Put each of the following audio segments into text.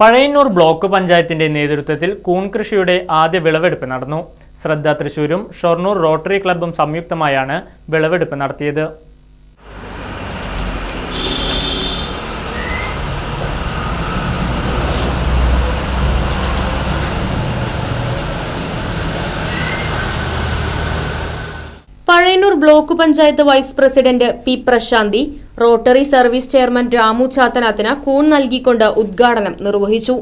Pazhayannur block പഞ്ചായത്തിന്റെ നേതൃത്വത്തിൽ കൂൺ കൃഷിയുടെ ആദ്യ വിളവെടുപ്പ് നടന്നു. ശ്രദ്ധ തൃശൂരും ഷൊർണൂർ റോട്ടറി ക്ലബ്ബും സംയുക്തമായാണ് വിളവെടുപ്പ് നടത്തിയത്. Pazhayannur block panchayat vice president P Prasanthi Rotary service chairman Ramu ചാത്തനാത്തിന് കൂൺ നൽകിക്കൊണ്ട് ഉദ്ഘാടനം നിർവഹിച്ചു.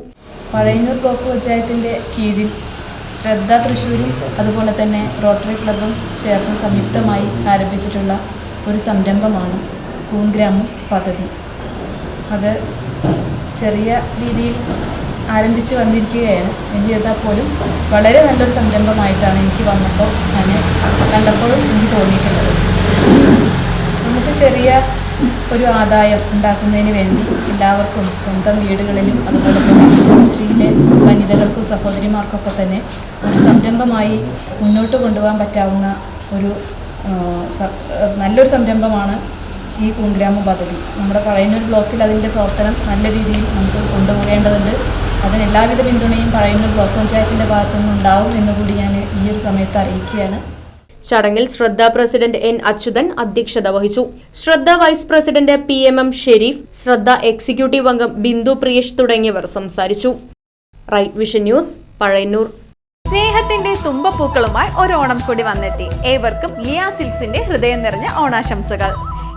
പഴയന്നൂർ ബ്ലോക്ക് പഞ്ചായത്തിന്റെ കീഴിൽ ശ്രദ്ധ തൃശ്ശൂരും അതുപോലെ തന്നെ റോട്ടറി ക്ലബും ചേർന്ന് സംയുക്തമായി ആരംഭിച്ചിട്ടുള്ള ഒരു സംരംഭമാണ് കൂൺഗ്രാമം പദ്ധതി. അത് ചെറിയ രീതിയിൽ ആരംഭിച്ചു വന്നിരിക്കുകയാണ്. എന്നിരുന്നാൽ പോലും വളരെ നല്ലൊരു സംരംഭമായിട്ടാണ് എനിക്ക് വന്നപ്പോൾ ഞാൻ കണ്ടപ്പോഴും എനിക്ക് തോന്നിയിട്ടുള്ളത്. നമുക്ക് ചെറിയ ഒരു ആദായം ഉണ്ടാക്കുന്നതിന് വേണ്ടി എല്ലാവർക്കും സ്വന്തം വീടുകളിലും അതുപോലെ തന്നെ കുടുംബശ്രീയിലെ വനിതകൾക്കും സഹോദരിമാർക്കൊക്കെ തന്നെ ഒരു സംരംഭമായി മുന്നോട്ട് കൊണ്ടുപോകാൻ പറ്റാവുന്ന ഒരു നല്ലൊരു സംരംഭമാണ് ഈ കുങ്ഗ്രാമ പദ്ധതി. നമ്മുടെ പഴയന്നൂർ ബ്ലോക്കിൽ അതിന്റെ പ്രവർത്തനം നല്ല രീതിയിൽ നമുക്ക് കൊണ്ടുപോകേണ്ടതുണ്ട്. അതിന് എല്ലാവിധ പിന്തുണയും പഴയന്നൂർ ബ്ലോക്ക് പഞ്ചായത്തിന്റെ ഭാഗത്തുനിന്ന് ഉണ്ടാവും എന്നുകൂടി ഞാൻ ഈ ഒരു സമയത്ത് അറിയിക്കുകയാണ്. ചടങ്ങിൽ ശ്രദ്ധ പ്രസിഡന്റ് എൻ അച്യുതൻ അധ്യക്ഷത വഹിച്ചു. Shraddha vice president P M M Sherif Shraddha executive അംഗം ബിന്ദു പ്രിയേഷ് തുടങ്ങിയവർ സംസാരിച്ചു. Right Vision News Pazhayannur. സ്നേഹത്തിന്റെ തുമ്പപ്പൂക്കളുമായി ഒരു ഓണം കൂടി വന്നെത്തി. ഏവർക്കും ലിയാ സിൽസിന്റെ ഹൃദയം നിറഞ്ഞ ഓണാശംസകൾ.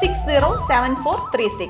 six zero seven four three six